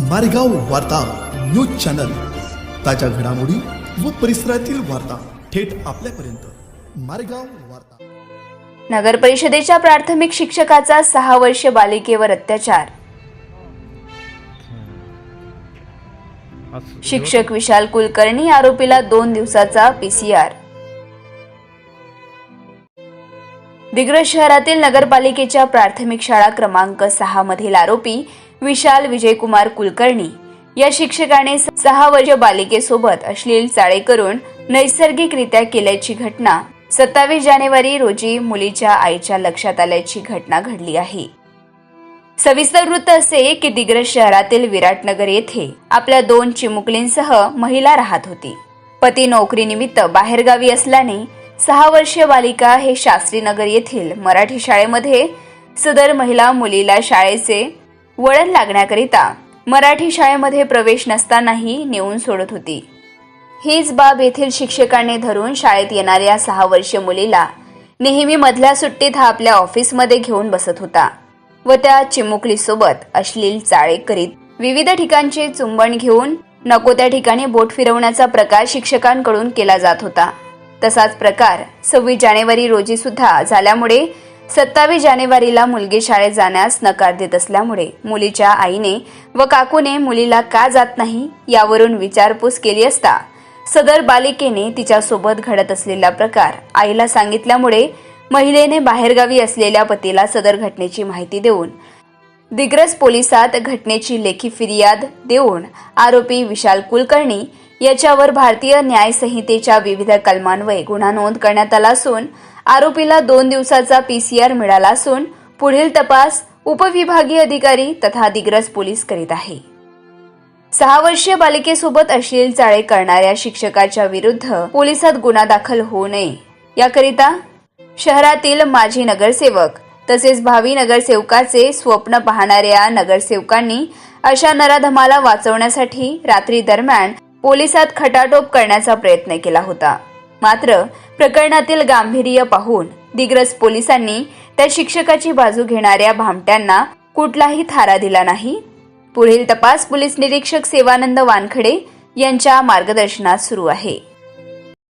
मारेगाव वार्ता news channel. ताज्या घडामोडी व परिसरातील वार्ता थेट आपल्यापर्यंत. मारेगाव वार्ता. नगर परिषदेच्या प्राथमिक शिक्षकाचा सहा वर्ष बालिकेवर अत्याचार. शिक्षक विशाल कुलकर्णी आरोपीला दोन दिवसाचा पीसीआर दिग्रज शहरातील नगरपालिकेच्या प्राथमिक शाळा क्रमांक सहा मधील आरोपी विशाल विजयकुमार कुलकर्णी या शिक्षकाने सहा वर्ष बालिकेसोबत अश्लील चाळे करून नैसर्गिकरित्या केल्याची घटना सत्तावीस जानेवारी रोजी मुलीच्या आईच्या लक्षात आल्याची घटना घडली आहे. सविस्तर वृत्त असे की दिग्रज शहरातील विराटनगर येथे आपल्या दोन चिमुकलींसह महिला राहत होती. पती नोकरीनिमित्त बाहेरगावी असल्याने सहा वर्षीय बालिका हे शास्त्रीनगर येथील मराठी शाळेमध्ये सदर महिला मुलीला शाळेचे वळण लागण्याकरिता मराठी शाळेमध्ये प्रवेश नसतानाही नेऊन सोडत होती. हीच बाब येथील शिक्षकांनी धरून शाळेत येणाऱ्या सहा वर्षीय मुलीला नेहमी मधल्या सुट्टीत हा आपल्या ऑफिसमध्ये घेऊन बसत होता व त्या चिमुकलीसोबत अश्लील चाळे करीत विविध ठिकाणचे चुंबन घेऊन नको त्या ठिकाणी बोट फिरवण्याचा प्रकार शिक्षकांकडून केला जात होता. तसाच प्रकार सव्वीस जानेवारी रोजी सुद्धा झाल्यामुळे सत्तावीस जानेवारीला मुलगी शाळेत जाण्यास नकार देत असल्यामुळे मुलीच्या आईने व काकूने मुलीला का जात नाही यावरून विचारपूस केली असता सदर बालिकेने तिच्यासोबत घडत असलेला प्रकार आईला सांगितल्यामुळे महिलेने बाहेरगावी असलेल्या पतीला सदर घटनेची माहिती देऊन दिग्रस पोलिसात घटनेची लेखी फिर्याद देऊन आरोपी विशाल कुलकर्णी याच्यावर भारतीय न्याय संहितेच्या विविध कलमान्वये गुन्हा नोंद करण्यात आला असून आरोपीला दोन दिवसाचा पीसीआर मिळाला असून पुढील तपास उपविभागीय अधिकारी तथा दिग्रस पोलीस करीत आहे. सहा वर्षीय बालिकेसोबत अश्लील चाळे करणाऱ्या शिक्षकाच्या विरुद्ध पोलिसात गुन्हा दाखल होऊ नये. याकरिता शहरातील माजी नगरसेवक तसेच भावी नगरसेवकाचे स्वप्न पाहणाऱ्या नगरसेवकांनी अशा नराधमाला वाचवण्यासाठी रात्री दरम्यान पोलिसात खटाटोप करण्याचा प्रयत्न केला होता. मात्र प्रकरणातील गांभीर्य पाहून दिग्रस पोलिसांनी त्या शिक्षकाची बाजू घेणाऱ्या भामट्यांना कुठलाही थारा दिला नाही. पुढील तपास पोलीस निरीक्षक सेवानंद वानखडे यांच्या मार्गदर्शनात सुरू आहे.